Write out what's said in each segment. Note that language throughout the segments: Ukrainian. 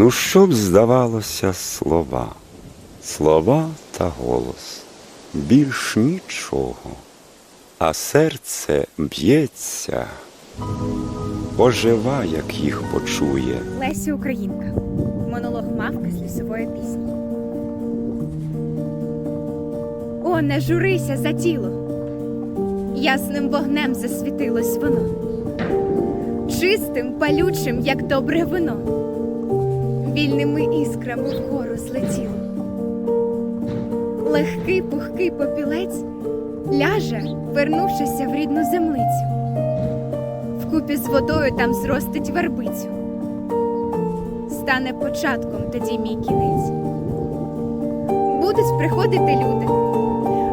Ну, що б здавалося слова, слова та голос, більш нічого, а серце б'ється, ожива, як їх почує. Леся Українка. Монолог мавки з лісової пісні. О, не журися за тіло. Ясним вогнем засвітилось воно. Чистим, палючим, як добре вино. Вільними іскрами вгору злетіло. Легкий пухкий попілець ляже, вернувшися в рідну землицю. Вкупі з водою там зростить вербицю стане початком тоді мій кінець. Будуть приходити люди,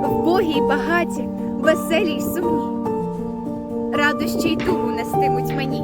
вбогі й багаті, веселі й сумні. Радощі й тугу нестимуть мені.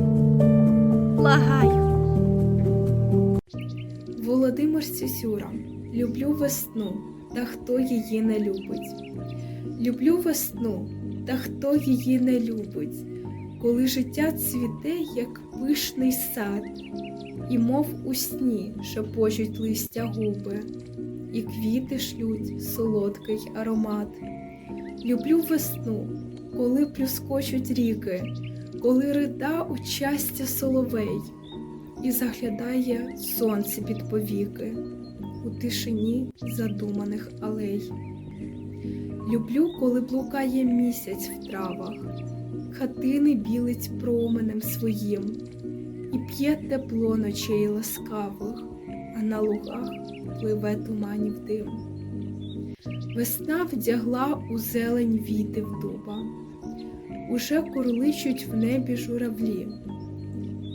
благаю. Володимир Сюсюра. Люблю весну, та хто її не любить. Люблю весну, та хто її не любить, коли життя цвіте, як пишний сад, і мов у сні шепочуть листя губи, і квіти шлють солодкий аромат. Люблю весну, коли плюскочуть ріки, коли рида у частя соловей і заглядає сонце під повіки у тишині задуманих алей. Люблю, коли блукає місяць в травах, хатини білить променем своїм, і п'є тепло ночей ласкавих, а на лугах пливе туманів дим. Весна вдягла у зелень віти в дуба, уже курличуть в небі журавлі.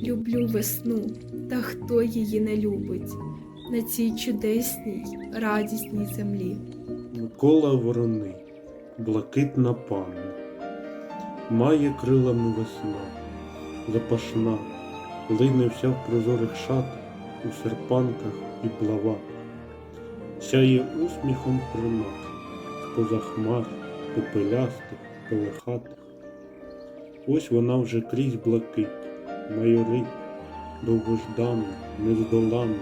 Люблю весну, та хто її не любить на цій чудесній, радісній землі. Микола Вороний, блакитна панна, має крилами весна, запашна, лине вся в прозорих шатах, у серпанках і блавах, сяє усміхом принад, з-поза хмар, попелястих, пелехатих. Ось вона вже крізь блакить, майорить, довгождана, нездоланна,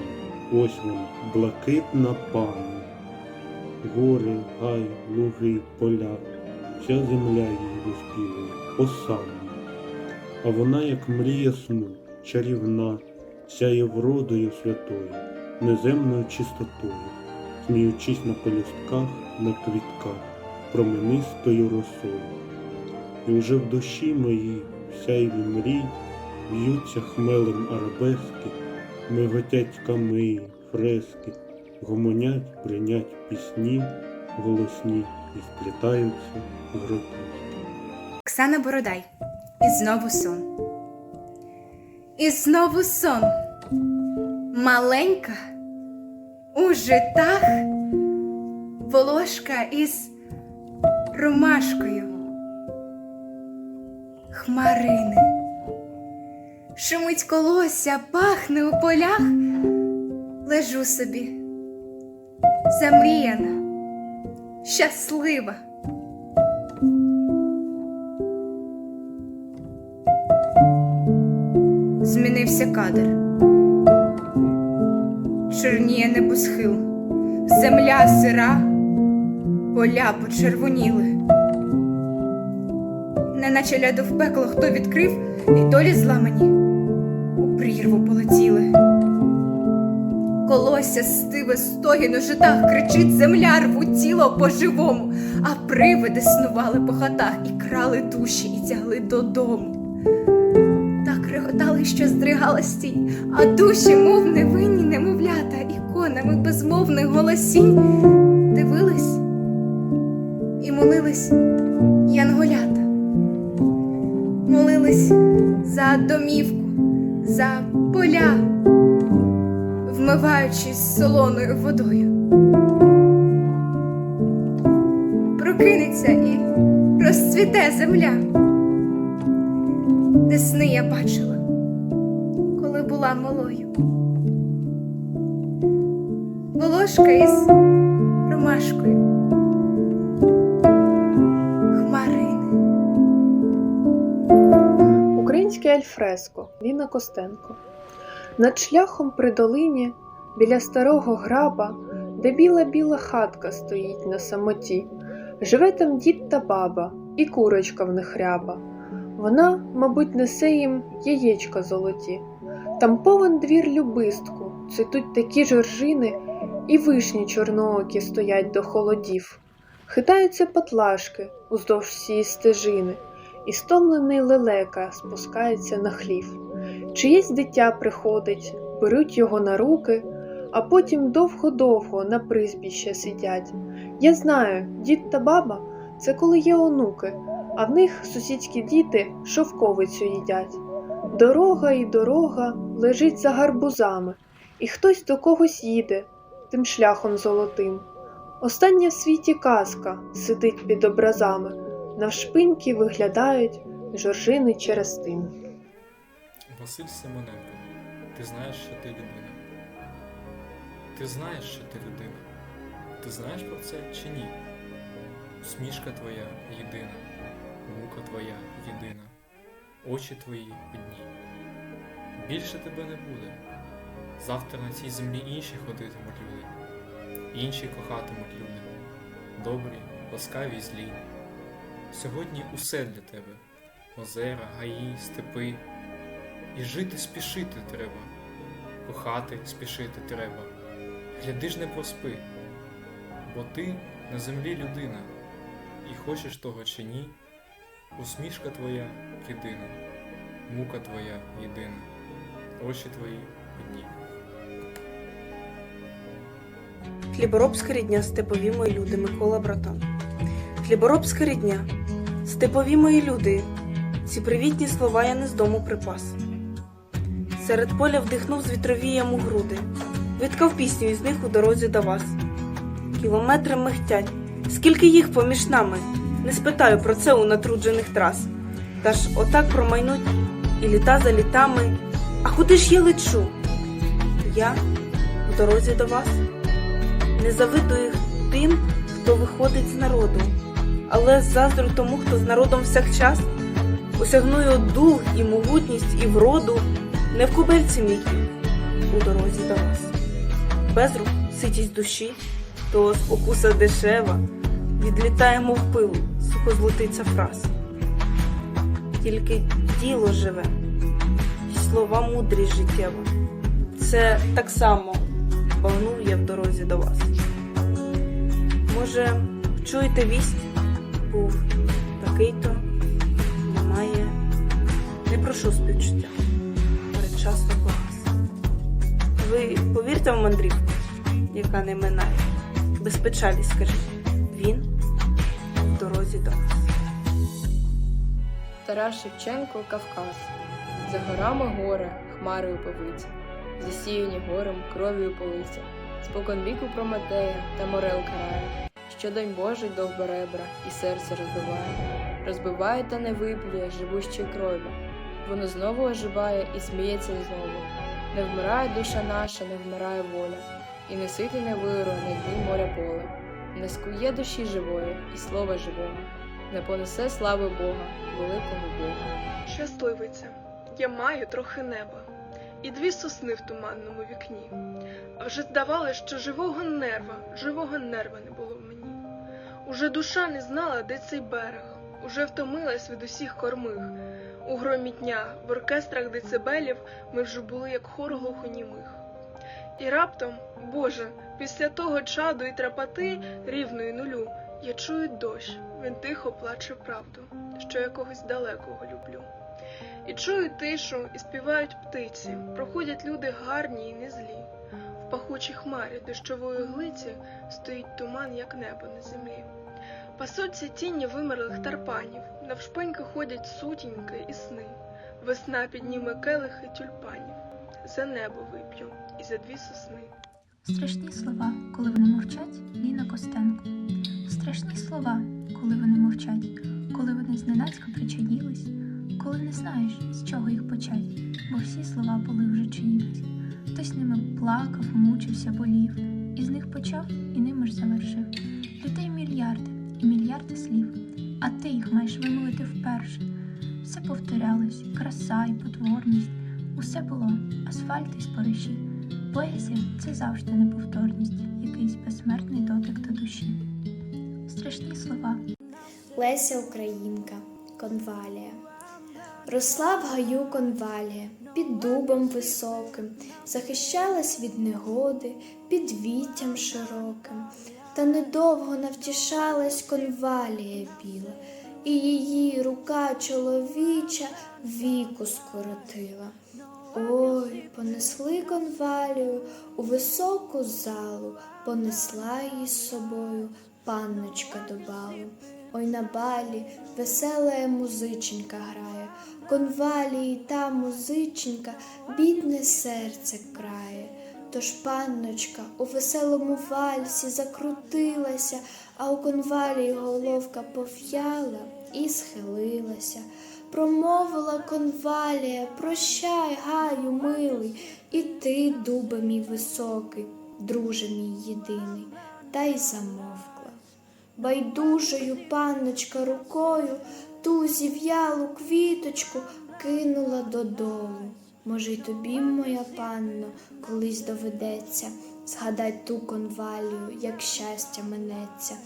ось вона, блакитна панна. Гори, гай, луги, поля, вся земля її розпівує, осадна. А вона, як мрія сну, чарівна, сяє вродою святою, неземною чистотою, сміючись на пелюстках, на квітках, променистою росою. І уже в душі моїй, сяйві мрій, в'ються хмелем арабески, миготять камеї, фрески, гомонять, бринять пісні голосні і сплітаються гротески. Оксана Бородай. І знову сон. І знову сон. Маленька у житах волошка із ромашкою. Хмарини. Шумить колося, пахне у полях. Лежу собі. Замріяна, щаслива. Змінився кадр. Чорніє небосхил, земля сира, поля почервоніли. Неначе ляду в пекло хто відкрив, і долі зламані у прірву полетіли. Колося стиве стогін у житах, кричить земля, рвуть тіло по-живому, а привиди снували по хатах і крали душі, і тягли додому. Так реготали, що здригалась тінь, а душі, мов невинні немовлята, іконами безмовних голосінь дивились і молились янголята, молились за домівку, за поля, вмиваючись солоною водою. Прокинеться і розцвіте земля. Де сни я бачила, коли була малою. Волошка із ромашкою. Українське альфреско Ліна Костенко. Над шляхом при долині, біля старого граба, де біла-біла хатка стоїть на самоті, живе там дід та баба, і курочка в них ряба. Вона, мабуть, несе їм яєчка золоті. Там повен двір любистку, цвітуть такі жоржини, і вишні чорноокі стоять до холодів. Хитаються патлашки уздовж всієї стежини, і стомлений лелека спускається на хлів. Чиєсь дитя приходить, беруть його на руки, а потім довго-довго на призбіще сидять. Я знаю, дід та баба це коли є онуки, а в них сусідські діти шовковицю їдять. Дорога і дорога лежить за гарбузами, і хтось до когось їде тим шляхом золотим. Остання в світі казка сидить під образами, навшпиньки виглядають жоржини через тин. Василь Симоненко, ти знаєш, що ти людина. Ти знаєш, що ти людина. Ти знаєш про це чи ні? Усмішка твоя єдина, мука твоя єдина, очі твої одні. Більше тебе не буде. Завтра на цій землі інші ходитимуть люди, інші кохатимуть люди, добрі, ласкаві злі. Сьогодні усе для тебе озера, гаї, степи. І жити спішити треба, кохати спішити треба. Гляди ж не проспи, бо ти на землі людина, і хочеш того чи ні, усмішка твоя єдина, мука твоя єдина, очі твої одні. Хліборобська рідня, степові мої люди, Микола Братан. Хліборобська рідня, степові мої люди, ці привітні слова я не з дому припас. Серед поля вдихнув з вітровієм у груди, виткав пісню із них у дорозі до вас. Кілометри михтять, скільки їх поміж нами, не спитаю про це у натруджених трас. Та ж отак промайнуть і літа за літами. А куди ж я лечу? Я в дорозі до вас. Не завидую тим, хто виходить з народу, але заздрю тому, хто з народом всякчас осягную дух і могутність і вроду, не в кубельці мікі у дорозі до вас. Безрук ситість душі, то спокуса дешева, відлітає, мов пил, сухозлотиться фраз. Тільки діло живе, й слова мудрі життєва. Це так само я в дорозі до вас. Може, чуєте вість? Був такий-то, немає. Не прошу співчуття. Передчасно погас. Ви повірте в мандрівку, яка не минає. Без печалі скажіть. Він в дорозі до вас. Тарас Шевченко Кавказ. За горами горе, хмарою повиті, засіяні горем, кров'ю политі. Спокон віку Прометея та морел карає, що день Божий довбе ребра і серце розбиває, розбиває та не виплює живущої крові. Воно знову оживає і сміється знову. Не вмирає душа наша, не вмирає воля, і не сити не вирує на дні моря поле, не скує душі живої і слова живого, не понесе слави Бога, великого Бога. Щасливиця, я маю трохи неба і дві сосни в туманному вікні. А вже здавалось, що живого нерва, живого нерва не було. Уже душа не знала, де цей берег, уже втомилась від усіх кормих. У громі дня, в оркестрах децибелів ми вже були, як хор глухонімих. І раптом, Боже, після того чаду і трапати рівної нулю, я чую дощ, він тихо плаче правду, що я когось далекого люблю. І чую тишу, і співають птиці, проходять люди гарні і не злі. В хмарі дощової глиці стоїть туман, як небо на землі. Пасуться тіні вимерлих тарпанів, навшпиньки ходять сутіньки і сни. Весна підніме келихи тюльпанів. за небо вип'ю і за дві сосни. Страшні слова, коли вони мовчать, Ліна Костенко. Страшні слова, коли вони мовчать, коли вони зненацька причаїлись, коли не знаєш, з чого їх почать, бо всі слова були вже чиїсь. Хтось ними плакав, мучився, болів, і з них почав, і ними ж завершив. Людей мільярди і мільярди слів, а ти їх маєш вимовити вперше. Все повторялось, краса і потворність, усе було, асфальт і спориші. Поезія це завжди неповторність, якийсь безсмертний дотик до душі. Страшні слова, Леся Українка, конвалія. Росла в гаю конвалія, під дубом високим, захищалась від негоди, під віттям широким. Та недовго навтішалась конвалія біла, і її рука чоловіча віку скоротила. Ой, понесли конвалію у високу залу, понесла її з собою панночка до балу. Ой на балі весела музиченька грає, конвалії та музиченька бідне серце крає. Тож панночка у веселому вальсі закрутилася, а у конвалії головка пов'яла і схилилася. Промовила конвалія, прощай, гаю, милий, і ти, дубе мій високий, друже мій єдиний, та й замовкла. Байдужою панночка рукою ту зів'ялу квіточку кинула додолу. Може, й тобі, моя панно, колись доведеться згадать ту конвалію, як щастя минеться.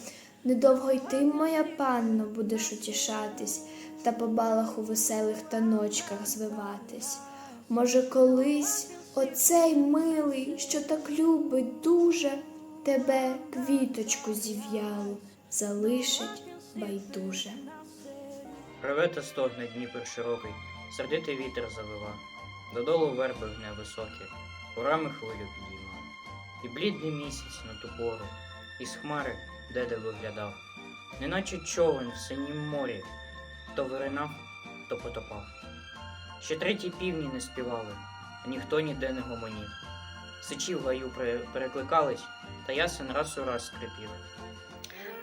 Недовго й ти, моя панно, будеш утішатись та по балах у веселих таночках звиватись. Може, колись оцей милий, що так любить дуже, тебе квіточку зів'ялу залишить байдуже. Реве та стогне Дніпр широкий, сердитий вітер завива, додолу верби гне високі, горами хвилю підійма. І блідний місяць на ту пору, із хмари деде виглядав, неначе човен в синім морі, то виринав, то потопав. Ще треті півні не співали, а ніхто ніде не гомонів. Сичі в гаю перекликались, та ясен раз у раз скрипіли.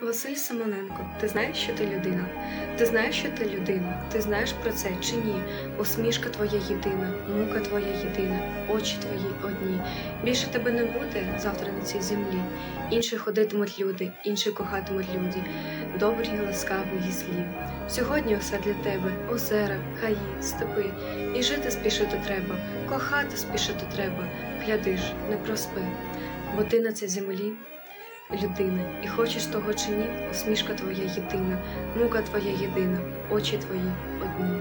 Василь Семененко, ти знаєш, що ти людина? Ти знаєш, що ти людина? Ти знаєш про це чи ні? Усмішка твоя єдина, мука твоя єдина, очі твої одні. Більше тебе не буде завтра на цій землі. Інші ходитимуть люди, інші кохатимуть люди. Добрі, ласкаві злі. Сьогодні все для тебе, озера, хаї, степи. І жити спішити треба, кохати спішити треба. Гляди ж, не проспи, бо ти на цій землі людина, і хочеш того чи ні, усмішка твоя єдина, мука твоя єдина, очі твої одні.